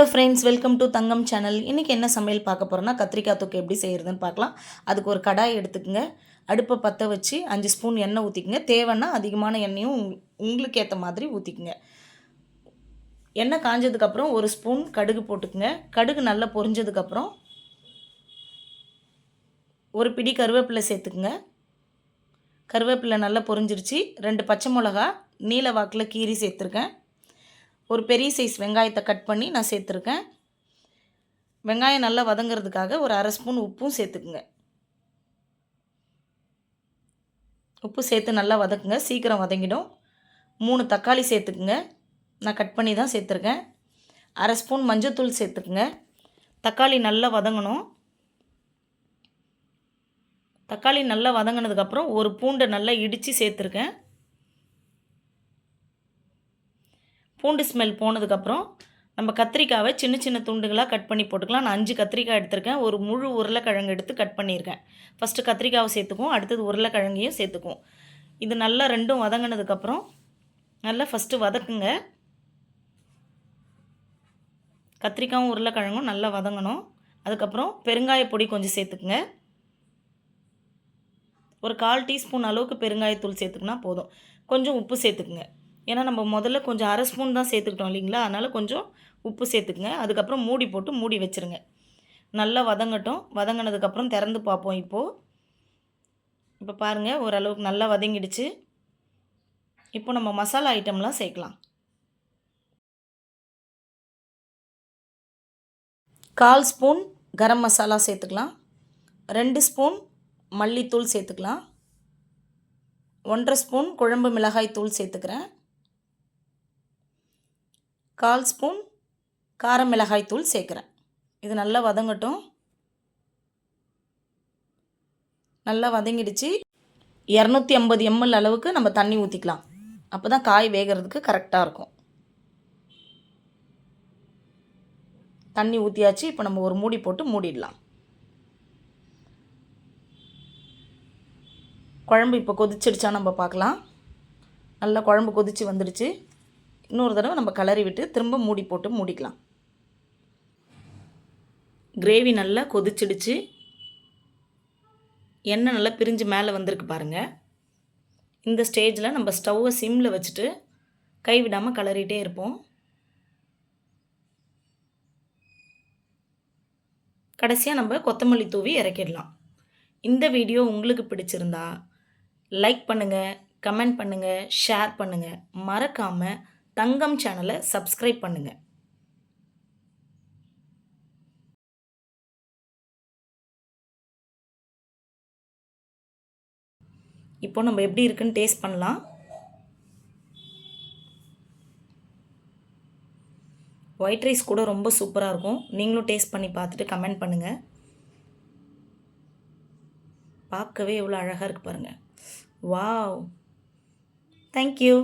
Hello friends welcome to Thangam channel இன்றைக்கி என்ன சமையல் பார்க்க போகிறோன்னா கத்திரிக்காய் தொக்கு எப்படி செய்கிறதுன்னு பார்க்கலாம். அதுக்கு ஒரு கடாய் எடுத்துக்கங்க. அடுப்பை பற்ற வச்சு அஞ்சு ஸ்பூன் எண்ணெய் ஊற்றிக்குங்க தேவைன்னா அதிகமான எண்ணெயும் உங் உங்களுக்கு ஏற்ற மாதிரி ஊற்றிக்குங்க எண்ணெய் காஞ்சதுக்கப்புறம் ஒரு ஸ்பூன் கடுகு போட்டுக்குங்க. கடுகு நல்லா பொரிஞ்சதுக்கப்புறம் ஒரு பிடி கருவேப்பிலை சேர்த்துக்குங்க. கருவேப்பிலை நல்லா பொரிஞ்சிருச்சு. ரெண்டு பச்சை மிளகா நீல வாக்கில் கீரி சேர்த்துருக்கேன். ஒரு பெரிய சைஸ் வெங்காயத்தை கட் பண்ணி நான் சேர்த்துருக்கேன். வெங்காயம் நல்லா வதங்கிறதுக்காக ஒரு அரை ஸ்பூன் உப்பும் சேர்த்துக்குங்க. உப்பு சேர்த்து நல்லா வதக்குங்க. சீக்கிரம் வதங்கிடும். மூணு தக்காளி சேர்த்துக்குங்க. நான் கட் பண்ணி தான் சேர்த்துருக்கேன். அரை ஸ்பூன் மஞ்சத்தூள் சேர்த்துக்குங்க. தக்காளி நல்லா வதங்கணும். தக்காளி நல்லா வதங்கினதுக்கப்புறம் ஒரு பூண்டை நல்லா இடித்து சேர்த்துருக்கேன். பூண்டு ஸ்மெல் போனதுக்கப்புறம் நம்ம கத்திரிக்காவை சின்ன சின்ன துண்டுகளாக கட் பண்ணி போட்டுக்கலாம். நான் அஞ்சு கத்திரிக்காய் எடுத்திருக்கேன். ஒரு முழு உருளைக்கிழங்கு எடுத்து கட் பண்ணியிருக்கேன். ஃபஸ்ட்டு கத்திரிக்காவை சேர்த்துக்குவோம். அடுத்தது உருளைக்கிழங்கையும் சேர்த்துக்குவோம். இது நல்லா ரெண்டும் வதங்கினதுக்கப்புறம் நல்லா ஃபஸ்ட்டு வதக்குங்க. கத்திரிக்காயும் உருளைக்கிழங்கும் நல்லா வதங்கணும். அதுக்கப்புறம் பெருங்காய பொடி கொஞ்சம் சேர்த்துக்குங்க. ஒரு கால் டீஸ்பூன் அளவுக்கு பெருங்காயத்தூள் சேர்த்துக்குனா போதும். கொஞ்சம் உப்பு சேர்த்துக்குங்க. ஏன்னா நம்ம முதல்ல கொஞ்சம் அரை ஸ்பூன் தான் சேர்த்துக்கிட்டோம் இல்லைங்களா? அதனால் கொஞ்சம் உப்பு சேர்த்துக்குங்க. அதுக்கப்புறம் மூடி போட்டு மூடி வச்சுருங்க. நல்லா வதங்கட்டும். வதங்கினதுக்கப்புறம் திறந்து பார்ப்போம் இப்போது இப்போ பாருங்கள் ஓரளவுக்கு நல்லா வதங்கிடுச்சு. இப்போ நம்ம மசாலா ஐட்டம்லாம் சேர்க்கலாம். கால் ஸ்பூன் கரம் மசாலா சேர்த்துக்கலாம். ரெண்டு ஸ்பூன் மல்லித்தூள் சேர்த்துக்கலாம். ஒன்றரை ஸ்பூன் குழம்பு மிளகாய் தூள் சேர்த்துக்கிறேன். கால் ஸ்பூன் கார மிளகாய் தூள் சேர்க்குறேன். இது நல்லா வதங்கட்டும். நல்லா வதங்கிடுச்சு. இரநூத்தி ஐம்பது எம்எல் அளவுக்கு நம்ம தண்ணி ஊற்றிக்கலாம் அப்போ தான் காய் வேகிறதுக்கு கரெக்டாக இருக்கும். தண்ணி ஊற்றியாச்சு இப்போ நம்ம ஒரு மூடி போட்டு மூடிடலாம். குழம்பு இப்போ கொதிச்சிடுச்சா நம்ம பார்க்கலாம். நல்லா குழம்பு கொதித்து வந்துடுச்சு. இன்னொரு தடவை நம்ம கலரி விட்டு திரும்ப மூடி போட்டு மூடிக்கலாம். கிரேவி நல்லா கொதிச்சிடுச்சு. எண்ணெய் நல்லா பிரிஞ்சு மேலே வந்திருக்கு பாருங்கள் இந்த ஸ்டேஜில் நம்ம ஸ்டவ்வை சிம்மில் வச்சுட்டு கைவிடாமல் கலரிட்டே இருப்போம். கடைசியாக நம்ம கொத்தமல்லி தூவி இறக்கிடலாம். இந்த வீடியோ உங்களுக்கு பிடிச்சிருந்தா லைக் பண்ணுங்கள் கமெண்ட் பண்ணுங்கள் ஷேர் பண்ணுங்கள் மறக்காமல் தங்கம் சேனலை சப்ஸ்கிரைப் பண்ணுங்கள் இப்போ நம்ம எப்படி இருக்குன்னு டேஸ்ட் பண்ணலாம். ஒயிட் ரைஸ் கூட ரொம்ப சூப்பராக இருக்கும். நீங்களும் டேஸ்ட் பண்ணி பார்த்துட்டு கமெண்ட் பண்ணுங்கள் பார்க்கவே எவ்வளோ அழகாக இருக்குது பாருங்கள் வாவ் தேங்க்யூ